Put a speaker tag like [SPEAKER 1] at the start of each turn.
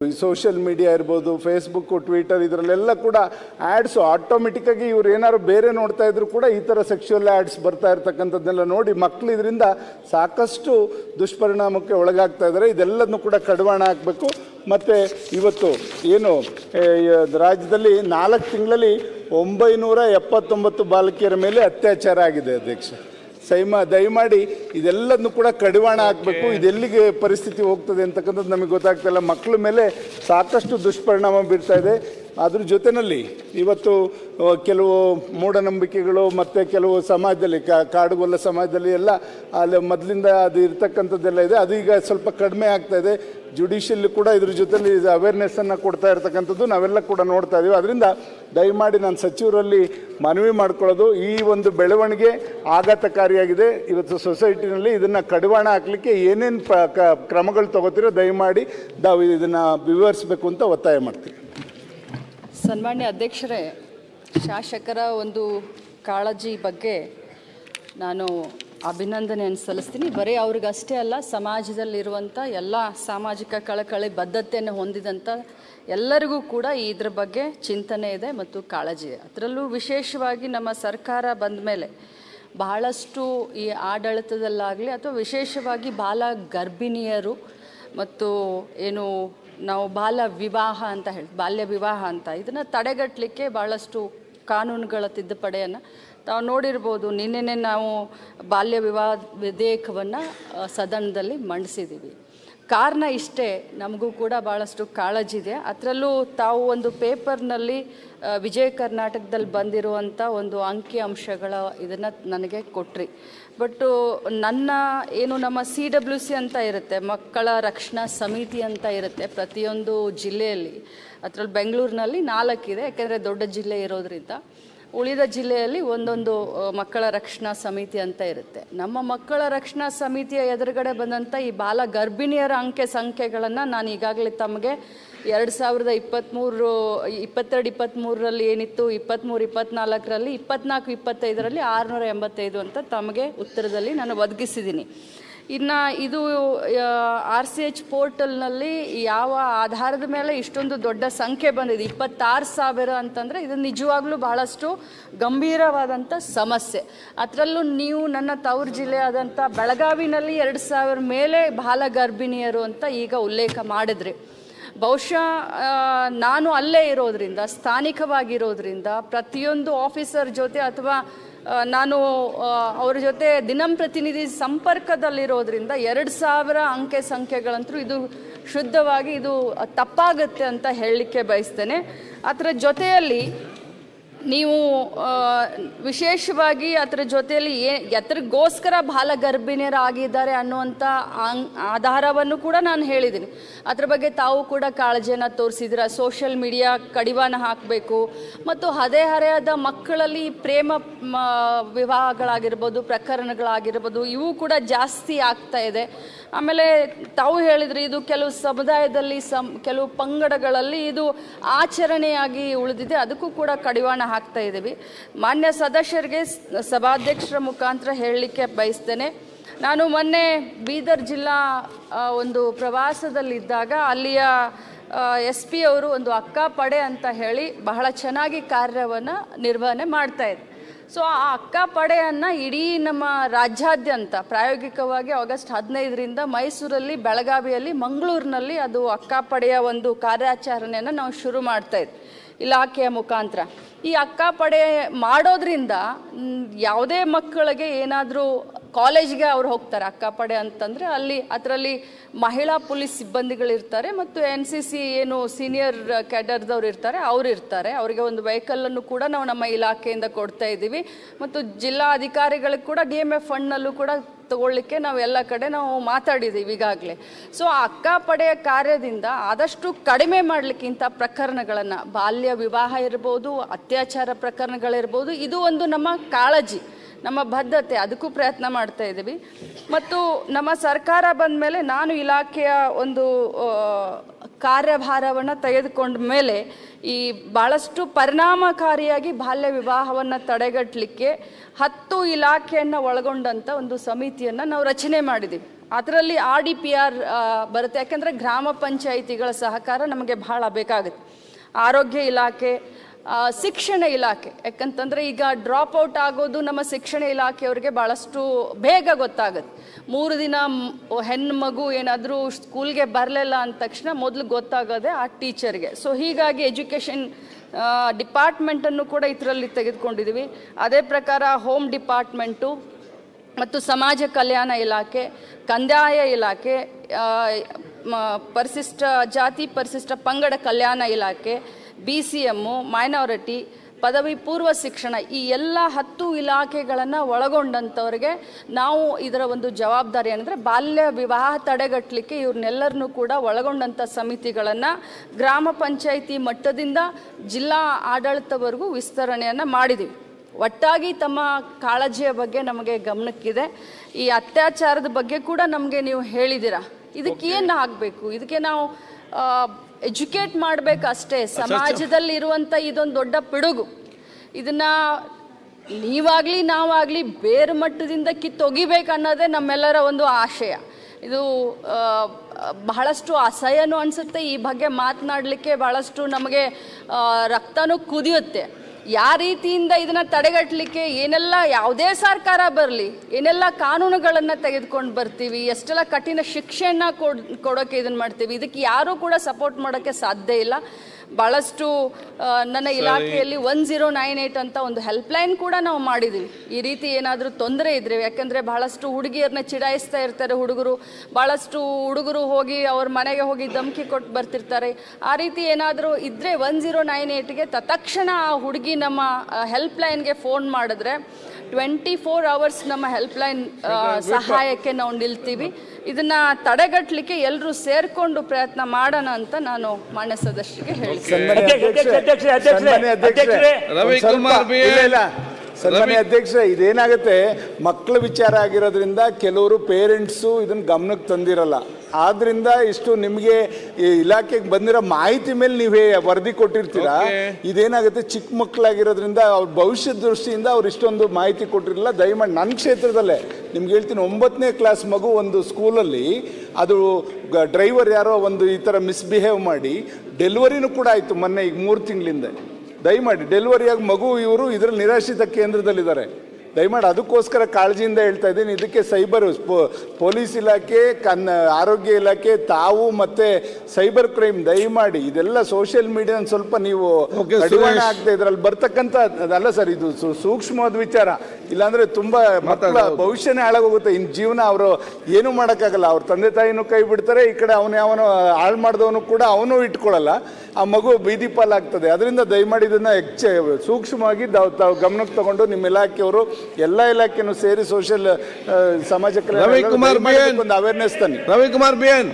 [SPEAKER 1] ಈ social media ಇರ್ಬೋದು Facebook Twitter ಇದರಲ್ಲೆಲ್ಲ ಕೂಡ ಆ್ಯಡ್ಸು ಆಟೋಮೆಟಿಕ್ಕಾಗಿ ಇವ್ರು ಏನಾದ್ರು ಬೇರೆ ನೋಡ್ತಾ ಇದ್ರು ಕೂಡ ಈ ಥರ ಸೆಕ್ಷುವಲ್ ಆ್ಯಡ್ಸ್ ಬರ್ತಾ ಇರ್ತಕ್ಕಂಥದ್ದನ್ನೆಲ್ಲ ನೋಡಿ ಮಕ್ಕಳು ಇದರಿಂದ ಸಾಕಷ್ಟು ದುಷ್ಪರಿಣಾಮಕ್ಕೆ ಒಳಗಾಗ್ತಾ ಇದ್ದಾರೆ ಇದೆಲ್ಲದನ್ನು ಕೂಡ ಕಡಿವಾಣ ಹಾಕಬೇಕು. ಮತ್ತು ಇವತ್ತು ಏನು ರಾಜ್ಯದಲ್ಲಿ ನಾಲ್ಕು ತಿಂಗಳಲ್ಲಿ ಒಂಬೈನೂರ ಎಪ್ಪತ್ತೊಂಬತ್ತು ಬಾಲಕಿಯರ ಮೇಲೆ ಅತ್ಯಾಚಾರ ಆಗಿದೆ ಅಧ್ಯಕ್ಷ. ಸೈಮ ದಯಮಾಡಿ ಇದೆಲ್ಲದನ್ನು ಕೂಡ ಕಡಿವಾಣ ಹಾಕಬೇಕು. ಇದೆಲ್ಲಿಗೆ ಪರಿಸ್ಥಿತಿ ಹೋಗ್ತದೆ ಅಂತಕ್ಕಂಥದ್ದು ನಮಗೆ ಗೊತ್ತಾಗ್ತಾ ಇಲ್ಲ. ಮಕ್ಕಳ ಮೇಲೆ ಸಾಕಷ್ಟು ದುಷ್ಪರಿಣಾಮ ಬೀರ್ತಾ ಇದೆ. ಅದ್ರ ಜೊತೆಯಲ್ಲಿ ಇವತ್ತು ಕೆಲವು ಮೂಢನಂಬಿಕೆಗಳು ಮತ್ತು ಕೆಲವು ಸಮಾಜದಲ್ಲಿ, ಕಾ, ಕಾಡುಗೊಲ್ಲ ಸಮಾಜದಲ್ಲಿ ಎಲ್ಲ, ಅಲ್ಲಿ ಮೊದಲಿಂದ ಅದು ಇರ್ತಕ್ಕಂಥದ್ದೆಲ್ಲ ಇದೆ. ಅದು ಈಗ ಸ್ವಲ್ಪ ಕಡಿಮೆ ಆಗ್ತಾ ಇದೆ. ಜುಡಿಷಿಯಲ್ ಕೂಡ ಇದ್ರ ಜೊತೆಲಿ ಅವೇರ್ನೆಸ್ಸನ್ನು ಕೊಡ್ತಾ ಇರ್ತಕ್ಕಂಥದ್ದು ನಾವೆಲ್ಲ ಕೂಡ ನೋಡ್ತಾ ಇದ್ದೀವಿ ಅದರಿಂದ ದಯಮಾಡಿ ನಾನು ಸಚಿವರಲ್ಲಿ ಮನವಿ ಮಾಡ್ಕೊಳ್ಳೋದು, ಈ ಒಂದು ಬೆಳವಣಿಗೆ ಆಘಾತಕಾರಿಯಾಗಿದೆ. ಇವತ್ತು ಸೊಸೈಟಿನಲ್ಲಿ ಇದನ್ನು ಕಡಿವಾಣ ಹಾಕಲಿಕ್ಕೆ ಏನೇನು ಕ್ರಮಗಳು ತಗೋತೀರೋ ದಯಮಾಡಿ ನಾವು ಇದನ್ನು ವಿವರಿಸಬೇಕು ಅಂತ ಒತ್ತಾಯ ಮಾಡ್ತೀವಿ.
[SPEAKER 2] ಸನ್ಮಾನ್ಯ ಅಧ್ಯಕ್ಷರೇ, ಶಾಸಕರ ಒಂದು ಕಾಳಜಿ ಬಗ್ಗೆ ನಾನು ಅಭಿನಂದನೆಯನ್ನು ಸಲ್ಲಿಸ್ತೀನಿ. ಬರೀ ಅವ್ರಿಗಷ್ಟೇ ಅಲ್ಲ, ಸಮಾಜದಲ್ಲಿರುವಂಥ ಎಲ್ಲ ಸಾಮಾಜಿಕ ಕಳಕಳಿ ಬದ್ಧತೆಯನ್ನು ಹೊಂದಿದಂಥ ಎಲ್ಲರಿಗೂ ಕೂಡ ಇದ್ರ ಬಗ್ಗೆ ಚಿಂತನೆ ಇದೆ ಮತ್ತು ಕಾಳಜಿ ಇದೆ. ಅದರಲ್ಲೂ ವಿಶೇಷವಾಗಿ ನಮ್ಮ ಸರ್ಕಾರ ಬಂದ ಮೇಲೆ ಬಹಳಷ್ಟು ಈ ಆಡಳಿತದಲ್ಲಾಗಲಿ ಅಥವಾ ವಿಶೇಷವಾಗಿ ಬಾಲ ಗರ್ಭಿಣಿಯರು ಮತ್ತು ಏನು ನಾವು ಬಾಲ ವಿವಾಹ ಅಂತ ಹೇಳಿ, ಬಾಲ್ಯ ವಿವಾಹ ಅಂತ, ಇದನ್ನು ತಡೆಗಟ್ಟಲಿಕ್ಕೆ ಭಾಳಷ್ಟು ಕಾನೂನುಗಳ ತಿದ್ದುಪಡೆಯನ್ನು ತಾವು ನೋಡಿರ್ಬೋದು. ನಿನ್ನೆನೆ ನಾವು ಬಾಲ್ಯ ವಿವಾಹ ವಿಧೇಯಕವನ್ನು ಸದನದಲ್ಲಿ ಮಂಡಿಸಿದ್ದೀವಿ ಕಾರಣ ಇಷ್ಟೇ, ನಮಗೂ ಕೂಡ ಭಾಳಷ್ಟು ಕಾಳಜಿದೆ. ಅದರಲ್ಲೂ ತಾವು ಒಂದು ಪೇಪರ್ನಲ್ಲಿ ವಿಜಯ ಕರ್ನಾಟಕದಲ್ಲಿ ಬಂದಿರುವಂಥ ಒಂದು ಅಂಕಿ ಅಂಶಗಳ ಇದನ್ನು ನನಗೆ ಕೊಟ್ರಿ. ಬಟ್ಟು ನನ್ನ, ಏನು ನಮ್ಮ ಸಿ ಡಬ್ಲ್ಯೂ ಸಿ ಅಂತ ಇರುತ್ತೆ, ಮಕ್ಕಳ ರಕ್ಷಣಾ ಸಮಿತಿ ಅಂತ ಇರುತ್ತೆ ಪ್ರತಿಯೊಂದು ಜಿಲ್ಲೆಯಲ್ಲಿ. ಅದರಲ್ಲಿ ಬೆಂಗಳೂರಿನಲ್ಲಿ ನಾಲ್ಕಿದೆ, ಯಾಕೆಂದರೆ ದೊಡ್ಡ ಜಿಲ್ಲೆ ಇರೋದ್ರಿಂದ. ಉಳಿದ ಜಿಲ್ಲೆಯಲ್ಲಿ ಒಂದೊಂದು ಮಕ್ಕಳ ರಕ್ಷಣಾ ಸಮಿತಿ ಅಂತ ಇರುತ್ತೆ. ನಮ್ಮ ಮಕ್ಕಳ ರಕ್ಷಣಾ ಸಮಿತಿಯ ಎದುರುಗಡೆ ಬಂದಂಥ ಈ ಬಾಲ ಗರ್ಭಿಣಿಯರ ಅಂಕೆ ಸಂಖ್ಯೆಗಳನ್ನು ನಾನು ಈಗಾಗಲೇ ತಮಗೆ ಎರಡು ಸಾವಿರದ ಇಪ್ಪತ್ತ್ಮೂರು ಇಪ್ಪತ್ತೆರಡು ಇಪ್ಪತ್ತ್ಮೂರರಲ್ಲಿ ಏನಿತ್ತು ಇಪ್ಪತ್ತ್ಮೂರು ಇಪ್ಪತ್ತ್ನಾಲ್ಕರಲ್ಲಿ ಇಪ್ಪತ್ನಾಲ್ಕು, ಇಪ್ಪತ್ತೈದರಲ್ಲಿ ಆರುನೂರ ಎಂಬತ್ತೈದು ಅಂತ ತಮಗೆ ಉತ್ತರದಲ್ಲಿ ನಾನು ಒದಗಿಸಿದ್ದೀನಿ. ಇನ್ನು ಇದು ಆರ್ ಸಿ ಎಚ್ ಪೋರ್ಟಲ್ನಲ್ಲಿ ಯಾವ ಆಧಾರದ ಮೇಲೆ ಇಷ್ಟೊಂದು ದೊಡ್ಡ ಸಂಖ್ಯೆ ಬಂದಿದೆ. ಇಪ್ಪತ್ತಾರು ಸಾವಿರ ಅಂತಂದರೆ ಇದು ನಿಜವಾಗ್ಲೂ ಬಹಳಷ್ಟು ಗಂಭೀರವಾದಂಥ ಸಮಸ್ಯೆ. ಅದರಲ್ಲೂ ನೀವು ನನ್ನ ತವರು ಜಿಲ್ಲೆ ಆದಂಥ ಬೆಳಗಾವಿನಲ್ಲಿ ಎರಡು ಸಾವಿರ ಮೇಲೆ ಬಾಲ ಗರ್ಭಿಣಿಯರು ಅಂತ ಈಗ ಉಲ್ಲೇಖ ಮಾಡಿದ್ರಿ. ಬಹುಶಃ ನಾನು ಅಲ್ಲೇ ಇರೋದ್ರಿಂದ, ಸ್ಥಾನಿಕವಾಗಿರೋದ್ರಿಂದ ಪ್ರತಿಯೊಂದು ಆಫೀಸರ್ ಜೊತೆ ಅಥವಾ ನಾನು ಅವರ ಜೊತೆ ದಿನಂಪ್ರತಿನಿಧಿ ಸಂಪರ್ಕದಲ್ಲಿರೋದ್ರಿಂದ ಎರಡು ಸಾವಿರ ಅಂಕೆ ಸಂಖ್ಯೆಗಳಂತೂ ಇದು ಶುದ್ಧವಾಗಿ ಇದು ತಪ್ಪಾಗುತ್ತೆ ಅಂತ ಹೇಳಲಿಕ್ಕೆ ಬಯಸ್ತೇನೆ. ಅದರ ಜೊತೆಯಲ್ಲಿ ನೀವು ವಿಶೇಷವಾಗಿ ಅದರ ಜೊತೆಯಲ್ಲಿ ಏ ಎತ್ರಗೋಸ್ಕರ ಬಾಲ ಗರ್ಭಿಣಿಯರಾಗಿದ್ದಾರೆ ಅನ್ನುವಂಥ ಆಂಗ್ ಆಧಾರವನ್ನು ಕೂಡ ನಾನು ಹೇಳಿದ್ದೀನಿ. ಅದ್ರ ಬಗ್ಗೆ ತಾವು ಕೂಡ ಕಾಳಜಿಯನ್ನು ತೋರಿಸಿದ್ರ ಸೋಷಿಯಲ್ ಮೀಡಿಯಾ ಕಡಿವಾಣ ಹಾಕಬೇಕು. ಮತ್ತು ಹರೆಹರೆಯದ ಮಕ್ಕಳಲ್ಲಿ ಪ್ರೇಮ ವಿವಾಹಗಳಾಗಿರ್ಬೋದು, ಪ್ರಕರಣಗಳಾಗಿರ್ಬೋದು, ಇವು ಕೂಡ ಜಾಸ್ತಿ ಆಗ್ತಾ ಇದೆ. ಆಮೇಲೆ ತಾವು ಹೇಳಿದ್ರಿ, ಇದು ಕೆಲವು ಸಮುದಾಯದಲ್ಲಿ ಸಂ, ಕೆಲವು ಪಂಗಡಗಳಲ್ಲಿ ಇದು ಆಚರಣೆಯಾಗಿ ಉಳಿದಿದೆ. ಅದಕ್ಕೂ ಕೂಡ ಕಡಿವಾಣ ಹಾಕ್ತಾ ಇದ್ದೀವಿ. ಮಾನ್ಯ ಸದಸ್ಯರಿಗೆ ಸಭಾಧ್ಯಕ್ಷರ ಮುಖಾಂತರ ಹೇಳಲಿಕ್ಕೆ ಬಯಸ್ತೇನೆ. ನಾನು ಮೊನ್ನೆ ಬೀದರ್ ಜಿಲ್ಲಾ ಒಂದು ಪ್ರವಾಸದಲ್ಲಿದ್ದಾಗ ಅಲ್ಲಿಯ ಎಸ್ ಪಿ ಅವರು ಒಂದು ಅಕ್ಕ ಪಡೆ ಅಂತ ಹೇಳಿ ಬಹಳ ಚೆನ್ನಾಗಿ ಕಾರ್ಯವನ್ನು ನಿರ್ವಹಣೆ ಮಾಡ್ತಾ ಇದೆ ಸೊ, ಆ ಅಕ್ಕ ಪಡೆಯನ್ನು ಇಡೀ ನಮ್ಮ ರಾಜ್ಯಾದ್ಯಂತ ಪ್ರಾಯೋಗಿಕವಾಗಿ ಆಗಸ್ಟ್ ಹದಿನೈದರಿಂದ ಮೈಸೂರಲ್ಲಿ, ಬೆಳಗಾವಿಯಲ್ಲಿ, ಮಂಗಳೂರಿನಲ್ಲಿ ಅದು ಅಕ್ಕ ಪಡೆಯ ಒಂದು ಕಾರ್ಯಾಚರಣೆಯನ್ನು ನಾವು ಶುರು ಮಾಡ್ತಾ ಇದ್ವಿ. ಇಲಾಖೆಯ ಮುಖಾಂತರ. ಈ ಅಕ್ಕ ಪಡೆ ಮಾಡೋದ್ರಿಂದ ಯಾವುದೇ ಮಕ್ಕಳಿಗೆ ಏನಾದರೂ ಕಾಲೇಜ್ಗೆ ಅವ್ರು ಹೋಗ್ತಾರೆ ಅಕ್ಕಪಡೆ ಅಂತಂದರೆ ಅಲ್ಲಿ ಅದರಲ್ಲಿ ಮಹಿಳಾ ಪೊಲೀಸ್ ಸಿಬ್ಬಂದಿಗಳಿರ್ತಾರೆ ಮತ್ತು ಎನ್ ಸಿ ಸಿ ಏನು ಸೀನಿಯರ್ ಕ್ಯಾಡರ್ದವ್ರು ಇರ್ತಾರೆ, ಅವ್ರು ಇರ್ತಾರೆ. ಅವರಿಗೆ ಒಂದು ವೆಹಿಕಲನ್ನು ಕೂಡ ನಾವು ನಮ್ಮ ಇಲಾಖೆಯಿಂದ ಕೊಡ್ತಾ ಇದ್ದೀವಿ. ಮತ್ತು ಜಿಲ್ಲಾ ಅಧಿಕಾರಿಗಳಿಗೆ ಕೂಡ ಡಿ ಎಂ ಎಫ್ ಫಂಡ್ನಲ್ಲೂ ಕೂಡ ತಗೊಳ್ಳಿಕ್ಕೆ ನಾವು ಎಲ್ಲ ಕಡೆ ನಾವು ಮಾತಾಡಿದ್ದೀವಿ ಈಗಾಗಲೇ. ಸೊ ಆ ಅಕ್ಕ ಪಡೆಯ ಕಾರ್ಯದಿಂದ ಆದಷ್ಟು ಕಡಿಮೆ ಮಾಡಲಿಕ್ಕಿಂತ ಪ್ರಕರಣಗಳನ್ನು, ಬಾಲ್ಯ ವಿವಾಹ ಇರ್ಬೋದು, ಅತ್ಯಾಚಾರ ಪ್ರಕರಣಗಳಿರ್ಬೋದು, ಇದು ಒಂದು ನಮ್ಮ ಕಾಳಜಿ. ನಮ್ಮ ಬದ್ಧತೆ ಅದಕ್ಕೂ ಪ್ರಯತ್ನ ಮಾಡ್ತಾ ಇದ್ದೀವಿ. ಮತ್ತು ನಮ್ಮ ಸರ್ಕಾರ ಬಂದ ಮೇಲೆ ನಾನು ಇಲಾಖೆಯ ಒಂದು ಕಾರ್ಯಭಾರವನ್ನು ತೆಗೆದುಕೊಂಡ ಮೇಲೆ ಈ ಭಾಳಷ್ಟು ಪರಿಣಾಮಕಾರಿಯಾಗಿ ಬಾಲ್ಯ ವಿವಾಹವನ್ನು ತಡೆಗಟ್ಟಲಿಕ್ಕೆ ಹತ್ತು ಇಲಾಖೆಯನ್ನು ಒಳಗೊಂಡಂಥ ಒಂದು ಸಮಿತಿಯನ್ನು ನಾವು ರಚನೆ ಮಾಡಿದ್ದೀವಿ. ಅದರಲ್ಲಿ ಆರ್ ಡಿ ಪಿ ಆರ್ ಬರುತ್ತೆ. ಯಾಕೆಂದರೆ ಗ್ರಾಮ ಪಂಚಾಯಿತಿಗಳ ಸಹಕಾರ ನಮಗೆ ಬಹಳ ಬೇಕಾಗುತ್ತೆ. ಆರೋಗ್ಯ ಇಲಾಖೆ ಶಿಕ್ಷಣ ಇಲಾಖೆ. ಯಾಕಂತಂದರೆ ಈಗ ಡ್ರಾಪ್ ಔಟ್ ಆಗೋದು ನಮ್ಮ ಶಿಕ್ಷಣ ಇಲಾಖೆಯವ್ರಿಗೆ ಭಾಳಷ್ಟು ಬೇಗ ಗೊತ್ತಾಗುತ್ತೆ. ಮೂರು ದಿನ ಹೆಣ್ಣು ಮಗು ಏನಾದರೂ ಸ್ಕೂಲ್ಗೆ ಬರಲಿಲ್ಲ ಅಂದ ತಕ್ಷಣ ಮೊದಲು ಗೊತ್ತಾಗೋದೆ ಆ ಟೀಚರ್ಗೆ. ಸೊ ಹೀಗಾಗಿ ಎಜುಕೇಷನ್ ಡಿಪಾರ್ಟ್ಮೆಂಟನ್ನು ಕೂಡ ಇದರಲ್ಲಿ ತೆಗೆದುಕೊಂಡಿದ್ದೀವಿ ಅದೇ ಪ್ರಕಾರ ಹೋಮ್ ಡಿಪಾರ್ಟ್ಮೆಂಟು ಮತ್ತು ಸಮಾಜ ಕಲ್ಯಾಣ ಇಲಾಖೆ, ಕಂದಾಯ ಇಲಾಖೆ ಪರಿಶಿಷ್ಟ ಜಾತಿ ಪರಿಶಿಷ್ಟ ಪಂಗಡ ಕಲ್ಯಾಣ ಇಲಾಖೆ ಬಿ ಸಿ ಎಮ್ಮು ಮೈನಾರಿಟಿ ಪದವಿ ಪೂರ್ವ ಶಿಕ್ಷಣ ಈ ಎಲ್ಲ ಹತ್ತು ಇಲಾಖೆಗಳನ್ನು ಒಳಗೊಂಡಂಥವ್ರಿಗೆ ನಾವು ಇದರ ಒಂದು ಜವಾಬ್ದಾರಿ ಅಂದರೆ ಬಾಲ್ಯ ವಿವಾಹ ತಡೆಗಟ್ಟಲಿಕ್ಕೆ ಇವ್ರನ್ನೆಲ್ಲರನ್ನೂ ಕೂಡ ಒಳಗೊಂಡಂಥ ಸಮಿತಿಗಳನ್ನು ಗ್ರಾಮ ಪಂಚಾಯಿತಿ ಮಟ್ಟದಿಂದ ಜಿಲ್ಲಾ ಆಡಳಿತವರೆಗೂ ವಿಸ್ತರಣೆಯನ್ನು ಮಾಡಿದ್ದೀವಿ ಒಟ್ಟಾಗಿ ತಮ್ಮ ಕಾಳಜಿಯ ಬಗ್ಗೆ ನಮಗೆ ಗಮನಕ್ಕಿದೆ. ಈ ಅತ್ಯಾಚಾರದ ಬಗ್ಗೆ ಕೂಡ ನಮಗೆ ನೀವು ಹೇಳಿದ್ದೀರಾ. ಇದಕ್ಕೇನು ಆಗಬೇಕು? ಇದಕ್ಕೆ ನಾವು ಎಜುಕೇಟ್ ಮಾಡಬೇಕಷ್ಟೇ. ಸಮಾಜದಲ್ಲಿ ಇರುವಂಥ ಇದೊಂದು ದೊಡ್ಡ ಪಿಡುಗು. ಇದನ್ನ ನೀವಾಗಲಿ ನಾವಾಗಲಿ ಬೇರು ಮಟ್ಟದಿಂದ ಕಿತ್ತೊಗಿಬೇಕು ಅನ್ನೋದೇ ನಮ್ಮೆಲ್ಲರ ಒಂದು ಆಶಯ. ಇದು ಬಹಳಷ್ಟು ಅಸಹ್ಯನೂ ಅನಿಸುತ್ತೆ. ಈ ಬಗ್ಗೆ ಮಾತನಾಡಲಿಕ್ಕೆ ಬಹಳಷ್ಟು ನಮಗೆ ರಕ್ತನೂ ಕುದಿಯುತ್ತೆ. ಯಾವ ರೀತಿಯಿಂದ ಇದನ್ನ ತಡೆಗಟ್ಟಲಿಕ್ಕೆ ಏನೆಲ್ಲ ಯಾವುದೇ ಸರ್ಕಾರ ಬರಲಿ, ಏನೆಲ್ಲ ಕಾನೂನುಗಳನ್ನು ತೆಗೆದುಕೊಂಡು ಬರ್ತೀವಿ, ಎಷ್ಟೆಲ್ಲ ಕಠಿಣ ಶಿಕ್ಷೆಯನ್ನು ಕೊಡ್, ಕೊಡೋಕೆ ಇದನ್ನ ಮಾಡ್ತೀವಿ, ಇದಕ್ಕೆ ಯಾರೂ ಕೂಡ ಸಪೋರ್ಟ್ ಮಾಡೋಕ್ಕೆ ಸಾಧ್ಯ ಇಲ್ಲ. ಭಾಳಷ್ಟು ನನ್ನ ಇಲಾಖೆಯಲ್ಲಿ ಒನ್ ಜೀರೋ ನೈನ್ ಏಯ್ಟ್ ಅಂತ ಒಂದು ಹೆಲ್ಪ್ಲೈನ್ ಕೂಡ ನಾವು ಮಾಡಿದ್ದೀವಿ ಈ ರೀತಿ ಏನಾದರೂ ತೊಂದರೆ ಇದ್ರೆ ಯಾಕೆಂದರೆ ಭಾಳಷ್ಟು ಹುಡುಗಿಯರನ್ನ ಚಿಡಾಯಿಸ್ತಾ ಇರ್ತಾರೆ ಹುಡುಗರು. ಭಾಳಷ್ಟು ಹುಡುಗರು ಹೋಗಿ ಅವ್ರ ಮನೆಗೆ ಹೋಗಿ ಧಮಕಿ ಕೊಟ್ಟು ಬರ್ತಿರ್ತಾರೆ. ಆ ರೀತಿ ಏನಾದರೂ ಇದ್ದರೆ ಒನ್ ಜೀರೋ ನೈನ್ ಏಯ್ಟ್ಗೆ ತತ್ಕ್ಷಣ ಆ ಹುಡುಗಿ ನಮ್ಮ ಹೆಲ್ಪ್ಲೈನ್ಗೆ ಫೋನ್ ಮಾಡಿದ್ರೆ ಟ್ವೆಂಟಿ ಫೋರ್ ಅವರ್ಸ್ ನಮ್ಮ ಹೆಲ್ಪ್ಲೈನ್ ಸಹಾಯಕ್ಕೆ ನಾವು ನಿಲ್ತೀವಿ. ಇದನ್ನ ತಡೆಗಟ್ಟಲಿಕ್ಕೆ ಎಲ್ಲರೂ ಸೇರ್ಕೊಂಡು ಪ್ರಯತ್ನ ಮಾಡೋಣ ಅಂತ ನಾನು ಮಾನ್ಯ ಸದಸ್ಯರಿಗೆ ಹೇಳ್ತೀನಿ.
[SPEAKER 1] ಸನ್ಮಾನ್ಯ
[SPEAKER 3] ಅಧ್ಯಕ್ಷ,
[SPEAKER 1] ಇದೇನಾಗುತ್ತೆ? ಮಕ್ಕಳ ವಿಚಾರ ಆಗಿರೋದ್ರಿಂದ ಕೆಲವರು ಪೇರೆಂಟ್ಸು ಇದನ್ನು ಗಮನಕ್ಕೆ ತಂದಿರಲ್ಲ. ಆದ್ರಿಂದ ಇಷ್ಟು ನಿಮಗೆ ಈ ಇಲಾಖೆಗೆ ಬಂದಿರೋ ಮಾಹಿತಿ ಮೇಲೆ ನೀವೇ ವರದಿ ಕೊಟ್ಟಿರ್ತೀರಾ. ಇದೇನಾಗುತ್ತೆ? ಚಿಕ್ಕ ಮಕ್ಕಳಾಗಿರೋದ್ರಿಂದ ಅವ್ರ ಭವಿಷ್ಯದ ದೃಷ್ಟಿಯಿಂದ ಅವ್ರು ಇಷ್ಟೊಂದು ಮಾಹಿತಿ ಕೊಟ್ಟಿರಲಿಲ್ಲ. ದಯಮಾಡಿ ನನ್ನ ಕ್ಷೇತ್ರದಲ್ಲೇ ನಿಮ್ಗೆ ಹೇಳ್ತೀನಿ ಒಂಬತ್ತನೇ ಕ್ಲಾಸ್ ಮಗು ಒಂದು ಸ್ಕೂಲಲ್ಲಿ ಅದು ಡ್ರೈವರ್ ಯಾರೋ ಒಂದು ಈ ಥರ ಮಿಸ್ಬಿಹೇವ್ ಮಾಡಿ ಡೆಲಿವರಿನೂ ಕೂಡ ಆಯಿತು ಮೊನ್ನೆ ಈಗ ಮೂರು ತಿಂಗಳಿಂದ. ದಯಮಾಡಿ ಡೆಲಿವರಿಯಾಗಿ ಮಗು ಇವರು ಇದರಲ್ಲಿ ನಿರಾಶ್ರಿತ ಕೇಂದ್ರದಲ್ಲಿದ್ದಾರೆ. ದಯಮಾಡಿ ಅದಕ್ಕೋಸ್ಕರ ಕಾಳಜಿಯಿಂದ ಹೇಳ್ತಾ ಇದ್ದೀನಿ. ಇದಕ್ಕೆ ಸೈಬರ್ ಪೊಲೀಸ್ ಇಲಾಖೆ ಕನ್ನ ಆರೋಗ್ಯ ಇಲಾಖೆ ತಾವು ಮತ್ತೆ ಸೈಬರ್ ಕ್ರೈಮ್ ದಯಮಾಡಿ ಇದೆಲ್ಲ ಸೋಷಿಯಲ್ ಮೀಡಿಯಾ ಸ್ವಲ್ಪ ನೀವು ಕಡಿವಾಣ. ಆಗ್ತಾ ಇದ್ರಲ್ಲಿ ಬರ್ತಕ್ಕಂಥ ಅದಲ್ಲ ಸರ್ ಇದು ಸು- ಸೂಕ್ಷ್ಮವಾದ ವಿಚಾರ. ಇಲ್ಲಾಂದ್ರೆ ತುಂಬಾ ಮಕ್ಕಳ. ಭವಿಷ್ಯನೇ ಹಾಳಾಗೋಗುತ್ತೆ. ಇನ್ ಜೀವನ ಅವರು ಏನು ಮಾಡೋಕ್ಕಾಗಲ್ಲ. ಅವ್ರ ತಂದೆ ತಾಯಿನೂ ಕೈ ಬಿಡ್ತಾರೆ ಈ ಕಡೆ ಅವನು ಯಾವನು ಹಾಳು ಮಾಡಿದವನು ಕೂಡ ಅವನು ಇಟ್ಕೊಳ್ಳಲ್ಲ. ಆ ಮಗು ಬೀದಿ ಪಾಲಾಗ್ತದೆ. ಅದರಿಂದ ದಯಮಾಡಿ ಇದನ್ನ ಹೆಚ್ಚು ಸೂಕ್ಷ್ಮವಾಗಿ ತಾವು ಗಮನಕ್ಕೆ ತಗೊಂಡು ನಿಮ್ಮ ಇಲಾಖೆಯವರು ಎಲ್ಲ ಇಲಾಖೆನೂ ಸೇರಿ ಸೋಷಿಯಲ್ ಸಮಾಜ ಕಲ್ಯಾಣ
[SPEAKER 4] ರವಿಕುಮಾರ್.
[SPEAKER 1] ಇದಕ್ಕೊಂದು ಅವೇರ್ನೆಸ್ ತನ್ನಿ
[SPEAKER 4] ರವಿಕುಮಾರ್ ಬಿ ಎನ್